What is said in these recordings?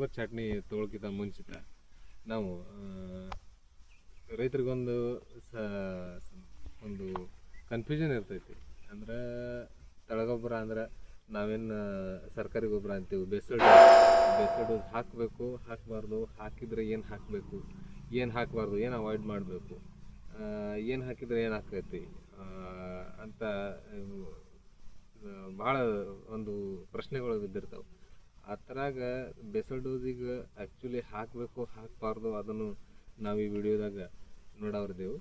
ಗೊಬ್ಬರ ಚಟ್ನಿ ತೊಗೊಳಕ್ಕಿಂತ ಮುಂಚಿತ ನಾವು ರೈತರಿಗೊಂದು ಸ, ಒಂದು ಕನ್ಫ್ಯೂಷನ್ ಇರ್ತೈತಿ. ಅಂದ್ರೆ ತಳಗೊಬ್ಬರ ಅಂದ್ರೆ ನಾವೇನು ಸರ್ಕಾರಿ ಗೊಬ್ಬರ ಅಂತೀವಿ, ಬೆಸಡು ಬೆಸಡು ಹಾಕಬೇಕು, ಹಾಕಬಾರ್ದು, ಹಾಕಿದ್ರೆ ಏನು ಹಾಕಬೇಕು, ಏನು ಹಾಕಬಾರ್ದು, ಏನು ಅವಾಯ್ಡ್ ಮಾಡಬೇಕು ಏನು ಹಾಕಿದ್ರೆ ಏನು ಹಾಕೈತಿ ಅಂತ ಭಾಳ ಒಂದು ಪ್ರಶ್ನೆಗಳು ಬಿದ್ದಿರ್ತಾವೆ. ಆ ಥರಾಗ ಬೆಸಲ್ ಡೋಸಿಗೆ ಆ್ಯಕ್ಚುಲಿ ಹಾಕಬೇಕು, ಹಾಕಬಾರ್ದು ಅದನ್ನು ನಾವು ಈ ವಿಡಿಯೋದಾಗ ನೋಡವ್ರದೇವು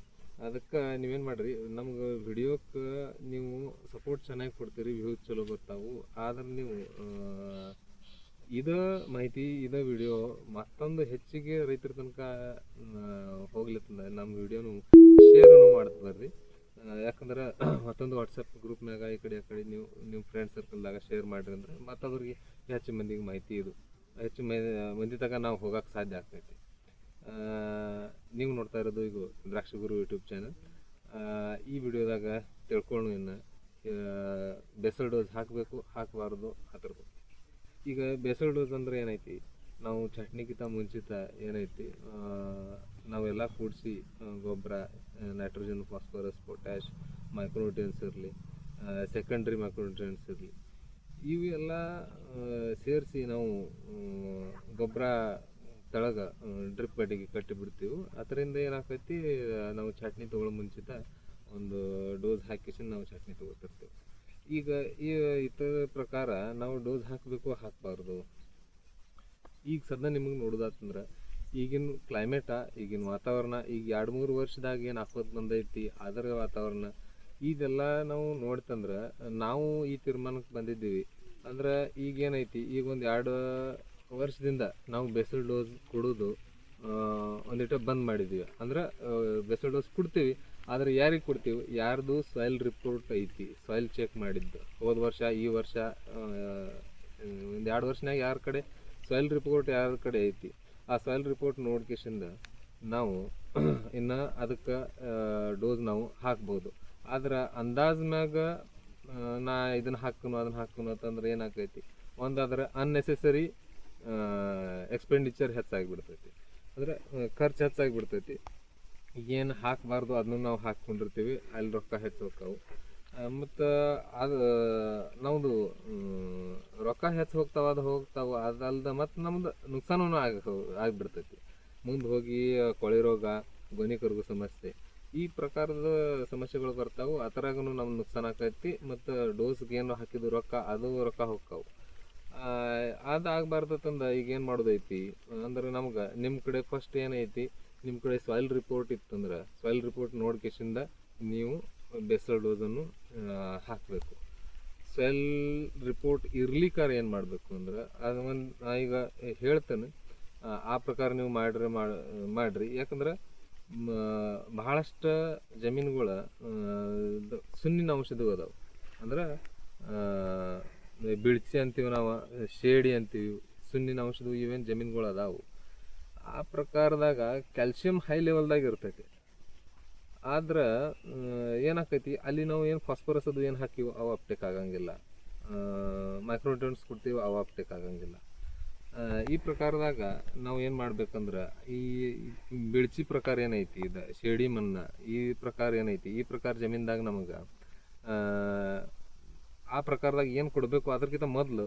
ಅದಕ್ಕೆ ನೀವೇನು ಮಾಡಿರಿ, ನಮ್ಗೆ ವಿಡಿಯೋಕ್ಕೆ ನೀವು ಸಪೋರ್ಟ್ ಚೆನ್ನಾಗಿ ಕೊಡ್ತೀರಿ ವ್ಯೂಸ್ ಚಲೋ ಬರ್ತಾವು ಆದ್ರೆ ನೀವು ಇದ ಮಾಹಿತಿ, ಇದ ವಿಡಿಯೋ ಮತ್ತೊಂದು ಹೆಚ್ಚಿಗೆ ರೈತರ ತನಕ ಹೋಗ್ಲತ್ತದ ನಮ್ಮ ವಿಡಿಯೋನು ಶೇರನ್ನು ಮಾಡ್ತಾ ಯಾಕಂದ್ರೆ ಮತ್ತೊಂದು ವಾಟ್ಸಪ್ ಗ್ರೂಪ್ನಾಗ ಈ ಕಡೆ, ಆ ಕಡೆ ನೀವು ನಿಮ್ಮ ಫ್ರೆಂಡ್ ಸರ್ಕಲ್ದಾಗ ಶೇರ್ ಮಾಡಿರಿ ಅಂದ್ರೆ ಮತ್ತು ಅವ್ರಿಗೆ ಹೆಚ್ಚು ಮಂದಿಗೆ ಮಾಹಿತಿ ಇದು. ಹೆಚ್ಚು ಮಂದಿ ತನಕ ನಾವು ಹೋಗಕ್ಕೆ ಸಾಧ್ಯ ಆಗ್ತೈತಿ. ನೀವು ನೋಡ್ತಾ ಇರೋದು ಈಗ ದ್ರಾಕ್ಷಿ ಗುರು ಯೂಟ್ಯೂಬ್ ಚಾನಲ್. ಈ ವಿಡಿಯೋದಾಗ ತಿಳ್ಕೊಂಡು ಇನ್ನು. ಬೆಸಲ್ ಡೋಸ್ ಹಾಕಬೇಕು, ಹಾಕಬಾರ್ದು ಅದ್ರ ಬಗ್ಗೆ ಈಗ ಬೆಸಲ್ ಡೋಸ್ ಅಂದ್ರೆ ಏನೈತಿ? ನಾವು ಚಟ್ನಿಗಿಂತ ಮುಂಚಿತ ಏನೈತಿ? ನಾವೆಲ್ಲ ಕೂಡಿಸಿ ಗೊಬ್ಬರ ನೈಟ್ರೋಜನ್, ಫಾಸ್ಫರಸ್ ಪೊಟ್ಯಾಶ್ ಮೈಕ್ರೋನ್ಯೂಟ್ರಿಯನ್ಸ್ ಇರಲಿ. ಸೆಕೆಂಡ್ರಿ ಮೈಕ್ರೋನ್ಯೂಟ್ರಿಯನ್ಸ್ ಇರಲಿ. ಇವೆಲ್ಲ ಸೇರಿಸಿ ನಾವು ಗೊಬ್ಬರ ತಳಗ ಡ್ರಿಪ್ ಬಡಿಗೆ ಕಟ್ಟಿಬಿಡ್ತೀವಿ ಅದರಿಂದ ಏನಾಗ್ತೈತಿ ನಾವು ಚಟ್ನಿ ತೊಗೊಳ್ಳೋ ಮುಂಚಿತ ಒಂದು ಡೋಸ್ ಹಾಕಿಸಿ ನಾವು ಚಟ್ನಿ ತೊಗೊತಿರ್ತೀವಿ. ಈಗ ಈ ಇತರ ಪ್ರಕಾರ ನಾವು ಡೋಸ್ ಹಾಕಬೇಕು, ಹಾಕಬಾರ್ದು. ಈಗ ಸದ್ಯ ನಿಮಗೆ ನೋಡೋದಾತಂದ್ರೆ, ಈಗಿನ ಕ್ಲೈಮೇಟ ಈಗಿನ ವಾತಾವರಣ, ಈಗ ಎರಡು ಮೂರು ವರ್ಷದಾಗ ಏನು ಹಾಕೋದು ಬಂದೈತಿ ಅದರ ವಾತಾವರಣ. ಇದೆಲ್ಲ ನಾವು ನೋಡ್ತಂದ್ರೆ ನಾವು ಈ ತೀರ್ಮಾನಕ್ಕೆ ಬಂದಿದ್ದೀವಿ. ಅಂದ್ರೆ ಈಗೇನೈತಿ ಈಗ ಒಂದು ಎರಡು ವರ್ಷದಿಂದ ನಾವು ಬೆಸಲ್ ಡೋಸ್ ಕೊಡೋದು ಆ, ಒಂದಿಟ ಬಂದ್ ಮಾಡಿದ್ದೀವಿ ಅಂದ್ರೆ ಬೆಸಲ್ ಡೋಸ್ ಕೊಡ್ತೀವಿ ಆದರೆ ಯಾರಿಗೆ ಕೊಡ್ತೀವಿ? ಯಾರ್ದು ಸಾಯಿಲ್ ರಿಪೋರ್ಟ್ ಐತಿ ಸಾಯಿಲ್ ಚೆಕ್ ಮಾಡಿದ್ದು. ಹೋದ ವರ್ಷ ಈ ವರ್ಷ ಒಂದು ಎರಡು ವರ್ಷನಾಗ ಯಾರ ಕಡೆ ಸಾಯಿಲ್ ರಿಪೋರ್ಟ್ ಯಾರ ಕಡೆ ಐತಿ? ಆ ಸಾಯಿಲ್ ರಿಪೋರ್ಟ್ ನೋಡ್ಕೇಶಿಂದ ನಾವು ಇನ್ನು ಅದಕ್ಕೆ ಡೋಸ್ ನಾವು ಹಾಕ್ಬೋದು. ಆದ್ರೆ ಅಂದಾಜ್ ಮ್ಯಾಗ ನಾ ಇದನ್ನ ಹಾಕನು ಅದನ್ನ ಹಾಕನು ಅಂತಂದ್ರೆ ಏನಾಗ್ತೈತಿ? ಒಂದು ಅದರ ಅನ್ನೆಸೆಸರಿ ಎಕ್ಸ್ಪೆಂಡಿಚರ್ ಹೆಚ್ಚಾಗಿಬಿಡ್ತೈತಿ. ಅಂದ್ರೆ ಖರ್ಚು ಹೆಚ್ಚಾಗಿಬಿಡ್ತೈತಿ. ಏನು ಹಾಕಬಾರ್ದು ಅದನ್ನು ನಾವು ಹಾಕ್ಕೊಂಡಿರ್ತೀವಿ, ಅಲ್ಲಿ ರೊಕ್ಕ ಹೆಚ್ಚು ಹೋಗ್ತಾವೆ ಮತ್ತು ಅದು ನಮ್ಮದು ರೊಕ್ಕ ಹೆಚ್ಚು ಹೋಗ್ತಾವ, ಅದು ಹೋಗ್ತಾವೆ ಅದಲ್ದ ಮತ್ತು ನಮ್ದು ನುಕ್ಸಾನೂ ಆಗ ಆಗಿಬಿಡ್ತೈತಿ. ಮುಂದೆ ಹೋಗಿ ಕೊಳೆ ರೋಗ ಗೊನೆ ಕರುಗು ಸಮಸ್ಯೆ ಈ ಪ್ರಕಾರದ ಸಮಸ್ಯೆಗಳು ಬರ್ತಾವು ಅದ್ರಾಗೂ ನಮ್ಗೆ ನುಕ್ಸಾನ್ ಆಕೈತಿ ಮತ್ತು ಡೋಸ್ಗೆ ಏನು ಹಾಕಿದ್ದು ರೊಕ್ಕ ಅದು ರೊಕ್ಕ ಹೋಗ್ತಾವು. ಅದು ಆಗ್ಬಾರ್ದಂದ ಈಗ ಏನು ಮಾಡೋದೈತಿ? ಅಂದ್ರೆ ನಮ್ಗೆ ನಿಮ್ಮ ಕಡೆ ಫಸ್ಟ್ ಏನೈತಿ? ನಿಮ್ಮ ಕಡೆ ಸಾಯಿಲ್ ರಿಪೋರ್ಟ್ ಇತ್ತಂದ್ರೆ ಸಾಯಿಲ್ ರಿಪೋರ್ಟ್ ನೋಡ್ಕೇಶಿಂದ ನೀವು ಬೆಸಲ್ ಡೋಸನ್ನು ಹಾಕಬೇಕು. ಸಾಯಿಲ್ ರಿಪೋರ್ಟ್ ಇರ್ಲಿಕ್ಕಾರ ಏನು ಮಾಡಬೇಕು ಅಂದ್ರೆ ಅದು ಒಂದು ನಾ ಈಗ ಹೇಳ್ತೇನೆ. ಆ, ಪ್ರಕಾರ ನೀವು ಮಾಡ್ರಿ ಮಾಡಿರಿ. ಯಾಕಂದ್ರೆ ಬಹಳಷ್ಟು ಜಮೀನುಗಳ ಸುನ್ನಿನ ಔಷಧಿಗಳು ಅದಾವೆ. ಅಂದ್ರೆ ಬಿಳ್ಚಿ ಅಂತೀವಿ ನಾವು, ಶೇಡಿ ಅಂತೀವಿ, ಸುನ್ನಿನ ಔಷಧಿ ಇವೇನು ಜಮೀನುಗಳು ಅದಾವು. ಆ ಪ್ರಕಾರದಾಗ ಕ್ಯಾಲ್ಸಿಯಂ ಹೈ ಲೆವೆಲ್ದಾಗ ಇರ್ತೈತಿ. ಆದ್ರೆ ಏನಾಕೈತಿ, ಅಲ್ಲಿ ನಾವು ಏನು ಫಾಸ್ಫರಸ್ ಅದು ಏನು ಹಾಕಿವಿ ಅವು ಅಪ್ಟೇಕ್ ಆಗಂಗಿಲ್ಲ. ಮೈಕ್ರೋನ್ಯೂಟ್ರಿಯನ್ಸ್ ಕೊಡ್ತೀವಿ ಅವು ಅಪ್ಟೇಕ್ ಆಗಂಗಿಲ್ಲ. ಈ ಪ್ರಕಾರದಾಗ ನಾವು ಏನು ಮಾಡ್ಬೇಕಂದ್ರೆ ಈ ಬಿಳ್ಚಿ ಪ್ರಕಾರ ಏನೈತಿ, ಇದು ಶೇಡಿ ಮಣ್ಣ, ಈ ಪ್ರಕಾರ ಏನೈತಿ, ಈ ಪ್ರಕಾರ ಜಮೀನ್ದಾಗ ನಮಗೆ, ಆ ಪ್ರಕಾರದಾಗ ಏನು ಕೊಡಬೇಕು ಅದಕ್ಕಿಂತ ಮೊದಲು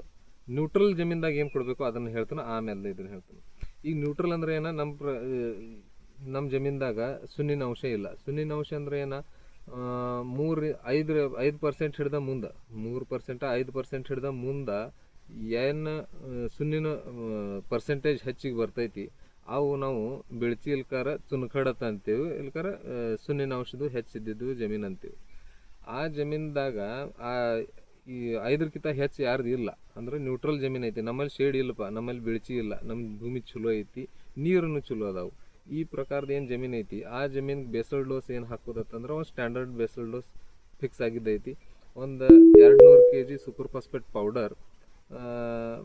ನ್ಯೂಟ್ರಲ್ ಜಮೀನ್ದಾಗ ಏನು ಕೊಡಬೇಕು ಅದನ್ನು ಹೇಳ್ತಾನೆ ಆಮೇಲೆ ಇದನ್ನು ಹೇಳ್ತಾನೆ. ಈಗ ನ್ಯೂಟ್ರಲ್ ಅಂದ್ರೆ ಏನ ನಮ್ಮ ಪ್ರ ನಮ್ಮ ಜಮೀನ್ದಾಗ ಸುನ್ನಿನ ಅಂಶ ಇಲ್ಲ. ಸುನ್ನಿನ ಅಂಶ ಅಂದ್ರೆ ಏನ ಮೂರು ಐದು ಐದು ಪರ್ಸೆಂಟ್ ಹಿಡ್ದ ಮುಂದೆ, ಮೂರು ಪರ್ಸೆಂಟ ಐದು ಪರ್ಸೆಂಟ್ ಹಿಡ್ದ ಮುಂದೆ ಏನು ಸುನ್ನಿನ ಪರ್ಸೆಂಟೇಜ್ ಹೆಚ್ಚಿಗೆ ಬರ್ತೈತಿ. ಅವು ನಾವು ಬಿಳ್ಚಿ ಇಲ್ಕಾರ ಚುನ್ಕಡತ ಅಂತೀವಿ, ಇಲ್ಕಾರ ಸುನ್ನಿನ ಔಷಧ ಹೆಚ್ಚಿದ್ದಿದ್ದು ಜಮೀನು ಅಂತೀವಿ. ಆ ಜಮೀನ್ದಾಗ, ಆ, ಈ ಐದಕ್ಕಿಂತ ಹೆಚ್ಚು ಯಾರ್ದು ಇಲ್ಲ. ಅಂದ್ರೆ ನ್ಯೂಟ್ರಲ್ ಜಮೀನ್ ಐತಿ. ನಮ್ಮಲ್ಲಿ ಶೇಡ್ ಇಲ್ಲಪ್ಪ, ನಮ್ಮಲ್ಲಿ ಬೆಳಚಿ ಇಲ್ಲ ನಮ್ಮ ಭೂಮಿ ಚಲೋ ಐತಿ ನೀರನ್ನು ಚಲೋ ಅದಾವು. ಈ ಪ್ರಕಾರದ ಏನು ಜಮೀನ್ ಐತಿ? ಆ ಜಮೀನಿಗೆ ಬೇಸಲ್ ಡೋಸ್ ಏನು ಹಾಕೋದತ್ತಂದ್ರೆ ಒಂದು ಸ್ಟ್ಯಾಂಡರ್ಡ್ ಬೇಸಲ್ ಡೋಸ್ ಫಿಕ್ಸ್ ಆಗಿದ್ದೈತಿ. ಒಂದು ಎರಡು ನೂರು K G super phosphate powder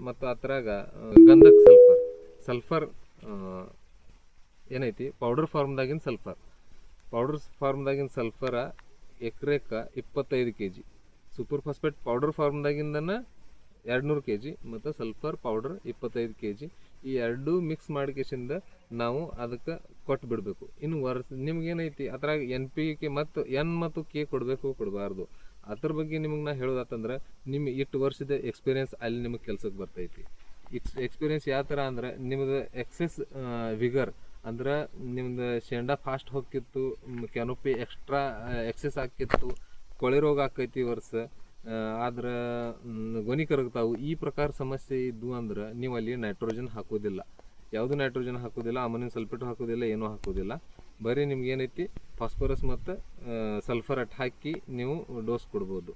ಮತ್ತು ಅದ್ರಾಗ ಗಂಧಕ್ಕೆ ಗಂಧಕ್ ಸಲ್ಫರ್. ಸಲ್ಫರ್ ಏನೈತಿ? ಪೌಡರ್ ಫಾರ್ಮ್ದಾಗಿನ ಸಲ್ಫರ್. ಪೌಡರ್ ಫಾರ್ಮ್ದಾಗಿನ ಸಲ್ಫರ ಎಕರೆಕ ಇಪ್ಪತ್ತೈದು K G super phosphate powder ಫಾರ್ಮ್ದಾಗಿಂದನ ಎರಡು ನೂರು ಕೆ ಜಿ ಮತ್ತು ಸಲ್ಫರ್ ಪೌಡರ್ ಇಪ್ಪತ್ತೈದು ಕೆ ಜಿ ಈ ಎರಡೂ ಮಿಕ್ಸ್ ಮಾಡ್ಕೇಶಿಂದ ನಾವು ಅದಕ್ಕೆ ಕೊಟ್ಟು ಬಿಡಬೇಕು. ಇನ್ನು ವರ್ಷ ನಿಮ್ಗೇನೈತಿ? ಅದ್ರಾಗ ಎನ್ ಪಿ ಕೆ ಮತ್ತು ಎನ್ ಮತ್ತು ಕೆ ಕೊಡಬೇಕು, ಕೊಡಬಾರ್ದು. ಅದ್ರ ಬಗ್ಗೆ ನಿಮಗೆ ನಾ ಹೇಳೋದಾತಂದ್ರೆ ನಿಮ್ಮ ಇಷ್ಟು ವರ್ಷದ ಎಕ್ಸ್ಪೀರಿಯನ್ಸ್ ಅಲ್ಲಿ ನಿಮಗೆ ಕೆಲ್ಸಕ್ಕೆ ಬರ್ತೈತಿ. ಎಕ್ಸ್ ಎಕ್ಸ್ಪೀರಿಯನ್ಸ್ ಯಾವ ಥರ ಅಂದ್ರೆ, ನಿಮ್ದು ಎಕ್ಸೆಸ್ ವಿಗರ್ ಅಂದ್ರೆ ನಿಮ್ದು ಶೇಂಡಾ ಫಾಸ್ಟ್ ಹೋಗ್ತಿತ್ತು ಕ್ಯಾನೋಪಿ ಎಕ್ಸ್ಟ್ರಾ ಎಕ್ಸೆಸ್ ಆಕಿತ್ತು ಕೊಳೆ ರೋಗ ಆಕೈತಿ ವರ್ಷ ಆದ್ರೆ ಗೊನಿ ಕರಗ್ತಾವು. ಈ ಪ್ರಕಾರ ಸಮಸ್ಯೆ ಇದ್ವು ಅಂದ್ರೆ ನೀವು ಅಲ್ಲಿ ನೈಟ್ರೋಜನ್ ಹಾಕೋದಿಲ್ಲ. ಯಾವುದು ನೈಟ್ರೋಜನ್ ಹಾಕೋದಿಲ್ಲ, ಅಮೋನಿಯಂ ಸಲ್ಫೇಟ್ ಹಾಕೋದಿಲ್ಲ, ಏನೂ ಹಾಕೋದಿಲ್ಲ. ಬರೀ ನಿಮ್ಗೆ ಏನೈತಿ? ಫಾಸ್ಫರಸ್ ಮತ್ತು ಸಲ್ಫರಟ್ ಹಾಕಿ ನೀವು ಡೋಸ್ ಕೊಡ್ಬೋದು.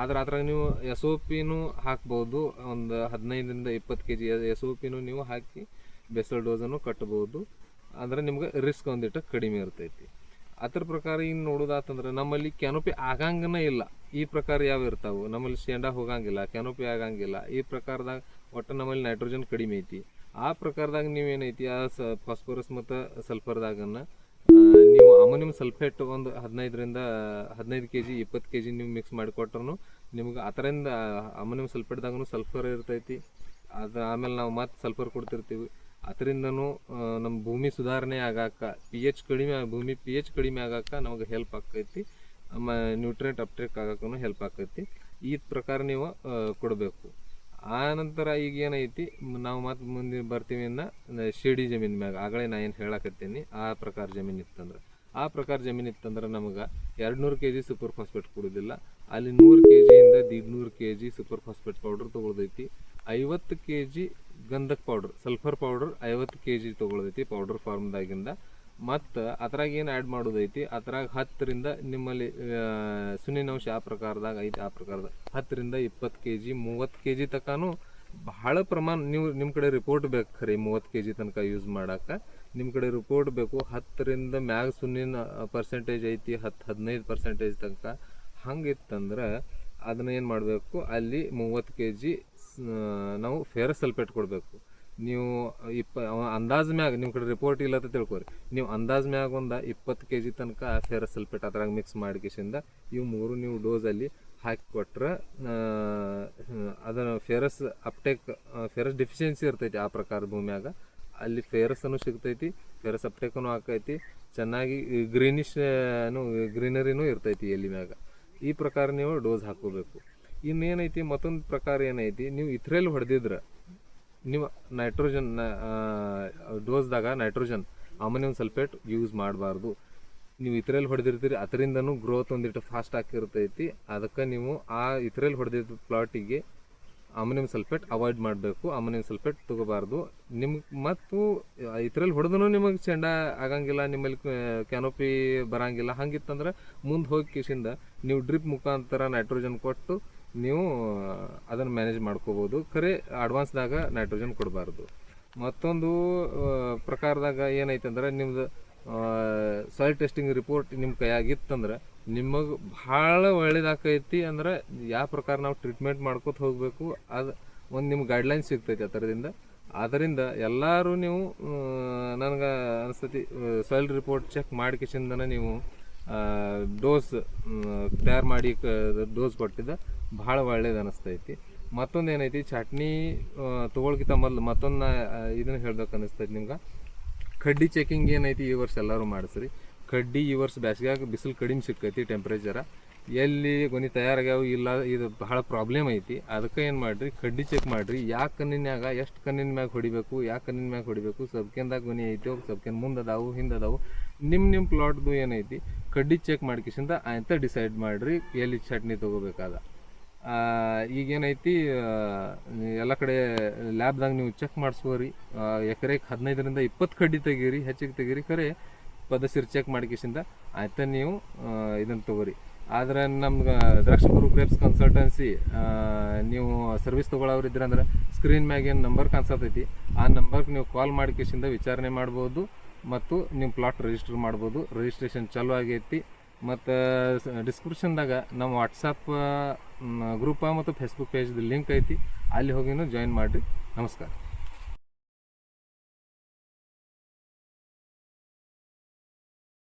ಆದ್ರೆ ಅದ್ರಾಗ ನೀವು ಎಸ್ ಒ ಪಿನೂ ಹಾಕ್ಬೋದು. ಒಂದು ಹದಿನೈದರಿಂದ ಇಪ್ಪತ್ತು ಕೆ ಜಿ ಎಸ್ ಒ ಪಿನೂ ನೀವು ಹಾಕಿ ಬೆಸಲ್ ಡೋಸನ್ನು ಕಟ್ಬೋದು. ಅಂದರೆ ನಿಮ್ಗೆ ರಿಸ್ಕ್ ಒಂದಿಟ್ಟು ಕಡಿಮೆ ಇರ್ತೈತಿ. ಅದ್ರ ಪ್ರಕಾರ ಇನ್ನು ನೋಡೋದಾತಂದ್ರೆ ನಮ್ಮಲ್ಲಿ ಕ್ಯಾನೋಪಿ ಆಗಂಗನೇ ಇಲ್ಲ. ಈ ಪ್ರಕಾರ ಯಾವ ಇರ್ತಾವೆ? ನಮ್ಮಲ್ಲಿ ಶೇಂಡಾ ಹೋಗಂಗಿಲ್ಲ, ಕ್ಯಾನೋಪಿ ಆಗಂಗಿಲ್ಲ. ಈ ಪ್ರಕಾರದಾಗ ಒಟ್ಟು ನಮ್ಮಲ್ಲಿ ನೈಟ್ರೋಜನ್ ಕಡಿಮೆ ಐತಿ. ಆ ಪ್ರಕಾರದಾಗ ನೀವೇನೈತಿ ಆ ಸ ಫಾಸ್ಫರಸ್ ಮತ್ತು ಸಲ್ಫರ್ದಾಗನ್ನು ಆ, ನೀವು ಅಮೋನಿಯಂ ಸಲ್ಫೇಟ್ ಒಂದು ಹದಿನೈದರಿಂದ ಹದಿನೈದು ಕೆ ಜಿ ಇಪ್ಪತ್ತು ಕೆ ಜಿ ನೀವು ಮಿಕ್ಸ್ ಮಾಡಿಕೊಟ್ರೂ ನಿಮ್ಗೆ ಅದರಿಂದ ಅಮೋನಿಯಂ ಸಲ್ಫೇಟ್ದಾಗೂ ಸಲ್ಫರ್ ಇರ್ತೈತಿ. ಅದು ಆಮೇಲೆ ನಾವು ಮತ್ತೆ ಸಲ್ಫರ್ ಕೊಡ್ತಿರ್ತೀವಿ. ಅದರಿಂದನೂ ನಮ್ಮ ಭೂಮಿ ಸುಧಾರಣೆ ಆಗಾಕ ಪಿ ಎಚ್ ಕಡಿಮೆ ಭೂಮಿ ಪಿ ಎಚ್ ಕಡಿಮೆ ಆಗಾಕ ನಮಗೆ ಹೆಲ್ಪ್ ಆಕೈತಿ. ನ್ಯೂಟ್ರಿಯೆಂಟ್ ಅಪ್ಟೇಕ್ ಆಗಾಕೂ ಹೆಲ್ಪ್ ಆಕೈತಿ. ಈ ಪ್ರಕಾರ ನೀವು ಕೊಡಬೇಕು. ಆ ನಂತರ ಈಗ ಏನೈತಿ, ನಾವು ಮತ್ತೆ ಮುಂದೆ ಬರ್ತೀವಿ ಅನ್ನ ಶಿಡಿ ಜಮೀನ್ ಮ್ಯಾಗ. ಆಗಲೇ ನಾ ಏನು ಹೇಳಕತ್ತೀನಿ, ಆ ಪ್ರಕಾರ ಜಮೀನ್ ಇತ್ತಂದ್ರೆ. ಆ ಪ್ರಕಾರ ಜಮೀನ್ ಇತ್ತಂದ್ರೆ ನಮಗೆ ಎರಡು ನೂರು ಕೆ ಜಿ ಸೂಪರ್ ಫಾಸ್ಫೇಟ್ ಕೊಡೋದಿಲ್ಲ. ಅಲ್ಲಿ ನೂರು ಕೆ ಜಿಯಿಂದ ದೀಡ್ನೂರು K G super phosphate powder ತೊಗೊಳ್ದೈತಿ ಐವತ್ತು ಕೆ ಜಿ ಗಂಧಕ್ ಪೌಡ್ರ್, ಸಲ್ಫರ್ ಪೌಡ್ರ್ ಐವತ್ತು ಕೆ ಜಿ ತೊಗೊಳ್ದೈತಿ ಪೌಡ್ರ್ ಫಾರ್ಮ್ದಾಗಿಂದ. ಮತ್ತು ಅದ್ರಾಗ ಏನು ಆ್ಯಡ್ ಮಾಡೋದೈತಿ ಅದ್ರಾಗ ಹತ್ತರಿಂದ ನಿಮ್ಮಲ್ಲಿ ಸುನಿನಂಶ ಆ ಪ್ರಕಾರದಾಗ ಐತಿ, ಆ ಪ್ರಕಾರದ. ಹತ್ತರಿಂದ ಇಪ್ಪತ್ತು ಕೆ ಜಿ ಮೂವತ್ತು ಕೆ ಜಿ ತನಕನೂ ಬಹಳ ಪ್ರಮಾಣ ನೀವು ನಿಮ್ಮ ಕಡೆ ರಿಪೋರ್ಟ್ ಬೇಕು ಖರೀ ಮೂವತ್ತು ಕೆ ಜಿ ತನಕ ಯೂಸ್ ಮಾಡಕ್ಕೆ ನಿಮ್ಮ ಕಡೆ ರಿಪೋರ್ಟ್ ಬೇಕು, ಹತ್ತರಿಂದ ಮ್ಯಾಗ ಸುನ್ನಿನ ಪರ್ಸೆಂಟೇಜ್ ಐತಿ, ಹತ್ತು, ಹದಿನೈದು ಪರ್ಸೆಂಟೇಜ್ ತನಕ. ಹಂಗಿತ್ತಂದ್ರೆ ಅದನ್ನ ಏನು ಮಾಡಬೇಕು? ಅಲ್ಲಿ ಮೂವತ್ತು ಕೆ ಜಿ ನಾವು ಫೇರ್ ಸಲ್ಪೇಟ್ ಕೊಡಬೇಕು. ನೀವು ಇಪ್ಪ ಅಂದಾಜ್ ಮ್ಯಾಗ ನಿಮ್ಮ ಕಡೆ ರಿಪೋರ್ಟ್ ಇಲ್ಲ ಅಂತ ತಿಳ್ಕೊರಿ. ನೀವು ಅಂದಾಜ್ ಮ್ಯಾಗ ಒಂದು ಇಪ್ಪತ್ತು ಕೆ ಜಿ ತನಕ ಫೇರಸ್ ಸಲ್ಫೇಟ್ ಅದ್ರಾಗ ಮಿಕ್ಸ್ ಮಾಡಿಕೆಸಿಂದ ಇವು ಮೂರು ನೀವು ಡೋಸಲ್ಲಿ ಹಾಕಿ ಕೊಟ್ರೆ ಅದನ್ನು ಫೇರಸ್ ಅಪ್ಟೇಕ್ ಫೇರಸ್ ಡಿಫಿಷಿಯನ್ಸಿ ಇರ್ತೈತಿ ಆ ಪ್ರಕಾರ ಭೂಮ್ಯಾಗ. ಅಲ್ಲಿ ಫೇರಸನ್ನು ಸಿಗ್ತೈತಿ, ಫೇರಸ್ ಅಪ್ಟೇಕನು ಹಾಕೈತಿ ಚೆನ್ನಾಗಿ ಗ್ರೀನಿಶ್ ಗ್ರೀನರಿನೂ ಇರ್ತೈತಿ ಎಲ್ಲಿ ಮ್ಯಾಗ. ಈ ಪ್ರಕಾರ ನೀವು ಡೋಸ್ ಹಾಕೋಬೇಕು. ಇನ್ನೇನೈತಿ ಮತ್ತೊಂದು ಪ್ರಕಾರ ಏನೈತಿ, ನೀವು ಇಥ್ರೇಲ್ ಹೊಡೆದಿದ್ರೆ ನೀವು ನೈಟ್ರೋಜನ್ ಡೋಸ್ದಾಗ ನೈಟ್ರೋಜನ್ ಅಮೋನಿಯಂ ಸಲ್ಫೇಟ್ ಯೂಸ್ ಮಾಡಬಾರ್ದು. ನೀವು ಇತರಲ್ಲಿ ಹೊಡೆದಿರ್ತೀರಿ, ಅದರಿಂದನೂ ಗ್ರೋತ್ ಒಂದಿಟ್ಟು ಫಾಸ್ಟ್ ಆಗಿರ್ತೈತಿ ಅದಕ್ಕೆ ನೀವು ಆ ಇತರಲ್ಲಿ ಹೊಡೆದಿದ್ದ ಪ್ಲಾಟಿಗೆ ಅಮೋನಿಯಂ ಸಲ್ಫೇಟ್ ಅವಾಯ್ಡ್ ಮಾಡಬೇಕು. ಅಮೋನಿಯಂ ಸಲ್ಫೇಟ್ ತಗೋಬಾರ್ದು. ನಿಮ್ಗೆ ಮತ್ತು ಇತರಲ್ಲಿ ಹೊಡೆದನು ನಿಮಗೆ ಚೆಂಡ ಆಗಂಗಿಲ್ಲ, ನಿಮ್ಮಲ್ಲಿ ಕ್ಯಾನೋಪಿ ಬರಂಗಿಲ್ಲ. ಹಂಗಿತ್ತಂದ್ರೆ ಮುಂದೆ ಹೋಗಿ ಕಿಶಿಂದ ನೀವು ಡ್ರಿಪ್ ಮುಖಾಂತರ ನೈಟ್ರೋಜನ್ ಕೊಟ್ಟು ನೀವು ಅದನ್ನು ಮ್ಯಾನೇಜ್ ಮಾಡ್ಕೋಬೋದು. ಖರೆ ಅಡ್ವಾನ್ಸ್ದಾಗ ನೈಟ್ರೋಜನ್ ಕೊಡಬಾರ್ದು. ಮತ್ತೊಂದು ಪ್ರಕಾರದಾಗ ಏನೈತೆ ಅಂದ್ರೆ ನಿಮ್ದು ಸಾಯಿಲ್ ಟೆಸ್ಟಿಂಗ್ ರಿಪೋರ್ಟ್ ನಿಮ್ಮ ಕೈಯಾಗಿತ್ತಂದ್ರೆ ನಿಮಗೆ ಭಾಳ ಒಳ್ಳೇದಾಕೈತಿ ಅಂದ್ರೆ ಯಾವ ಪ್ರಕಾರ ನಾವು ಟ್ರೀಟ್ಮೆಂಟ್ ಮಾಡ್ಕೋತ ಹೋಗಬೇಕು ಅದು ಒಂದು ನಿಮ್ಗೆ ಗೈಡ್ಲೈನ್ ಸಿಗ್ತೈತಿ ಆ ಥರದಿಂದ ಅದರಿಂದ ಎಲ್ಲರೂ ನೀವು ನನಗೆ ಅನಿಸ್ತೈತಿ ಸಾಯಿಲ್ ರಿಪೋರ್ಟ್ ಚೆಕ್ ಮಾಡಿಕೆಸಿಂದನೇ ನೀವು ಡೋಸ್ ತಯಾರು ಮಾಡಿ ಡೋಸ್ ಕೊಟ್ಟಿದ್ದ. ಭಾಳ ಒಳ್ಳೇದು ಅನಿಸ್ತೈತಿ. ಮತ್ತೊಂದು ಏನೈತಿ, ಚಟ್ನಿ ತೊಗೊಳ್ಕಿಂತ ಮೊದಲು ಮತ್ತೊಂದು ಇದನ್ನು ಹೇಳ್ಬೇಕು ಅನಿಸ್ತೈತಿ ನಿಮ್ಗೆ. ಕಡ್ಡಿ ಚೆಕಿಂಗ್ ಏನೈತಿ ಈ ವರ್ಷ ಎಲ್ಲರೂ ಮಾಡಿಸ್ರಿ. ಕಡ್ಡಿ ಈ ವರ್ಷ ಬ್ಯಾಸ್ಗ್ಯಾಗ ಬಿಸಿಲು ಕಡಿಮೆ ಸಿಕ್ಕೈತಿ ಟೆಂಪ್ರೇಚರ ಎಲ್ಲಿ ಗೊನಿ ತಯಾರಾಗ್ಯಾವ ಇಲ್ಲ, ಇದು ಬಹಳ ಪ್ರಾಬ್ಲಮ್ ಐತಿ. ಅದಕ್ಕೆ ಏನು ಮಾಡಿರಿ, ಕಡ್ಡಿ ಚೆಕ್ ಮಾಡಿರಿ. ಯಾವ ಕಣ್ಣಿನ್ಯಾಗ, ಎಷ್ಟು ಕಣ್ಣಿನ ಮ್ಯಾಗ ಹೊಡಿಬೇಕು ಯಾವ ಕಣ್ಣಿನ ಮ್ಯಾಗ ಹೊಡಿಬೇಕು ಸಬ್ಕೆಂದಾಗ ಗೊನಿ ಐತಿ, ಸಬ್ಕೆನ್ ಮುಂದೆ ಅದಾವು, ಹಿಂದೆ ಅದಾವು. ನಿಮ್ಮ ನಿಮ್ಮ ಪ್ಲಾಟ್ದು ಏನೈತಿ? ಕಡ್ಡಿ ಚೆಕ್ ಮಾಡ್ಕಿಸಿಂದ ಅಂತ ಡಿಸೈಡ್ ಮಾಡಿರಿ, ಎಲ್ಲಿ ಚಟ್ನಿ ತೊಗೋಬೇಕಾದ. ಈಗೇನೈತಿ ಎಲ್ಲ ಕಡೆ ಲ್ಯಾಬ್ದಾಗ ನೀವು ಚೆಕ್ ಮಾಡಿಸ್ಕೋರಿ. ಎಕರೆಗೆ ಹದಿನೈದರಿಂದ ಇಪ್ಪತ್ತು ಕಡ್ಡಿ ತೆಗೀರಿ, ಹೆಚ್ಚಿಗೆ ತೆಗೀರಿ, ಖರೆ ಪದಸಿರು ಚೆಕ್ ಮಾಡ್ಕಿಸಿಂದ ಆಯ್ತ ನೀವು ಇದನ್ನು ತಗೋರಿ. ಆದ್ರೆ ನಮ್ಗೆ ದ್ರಾಕ್ಷ ಗುರು ಗ್ರೇಪ್ಸ್ ಕನ್ಸಲ್ಟೆನ್ಸಿ ನೀವು ಸರ್ವಿಸ್ ತೊಗೊಳವ್ರು ಅಂದ್ರೆ ಸ್ಕ್ರೀನ್ ಮ್ಯಾಗೇನು ನಂಬರ್ ಕಾಣಿಸತೈತಿ, ಆ ನಂಬರ್ಗೆ ನೀವು ಕಾಲ್ ಮಾಡ್ಕಿಸಿಂದ ವಿಚಾರಣೆ ಮಾಡ್ಬೋದು. ಮತ್ತು ನೀವು ಪ್ಲಾಟ್ ರಿಜಿಸ್ಟರ್ ಮಾಡ್ಬೋದು. ರಿಜಿಸ್ಟ್ರೇಷನ್ ಚಾಲೂ ಆಗೈತಿ. ಮತ್ತು ಡಿಸ್ಕ್ರಿಪ್ಷನ್ದಾಗ ನಮ್ಮ ವಾಟ್ಸಪ್ ಗ್ರೂಪ ಮತ್ತು ಫೇಸ್ಬುಕ್ ಪೇಜ್ದು ಲಿಂಕ್ ಐತಿ. ಅಲ್ಲಿ ಹೋಗಿನೂ ಜಾಯಿನ್ ಮಾಡಿರಿ. ನಮಸ್ಕಾರ.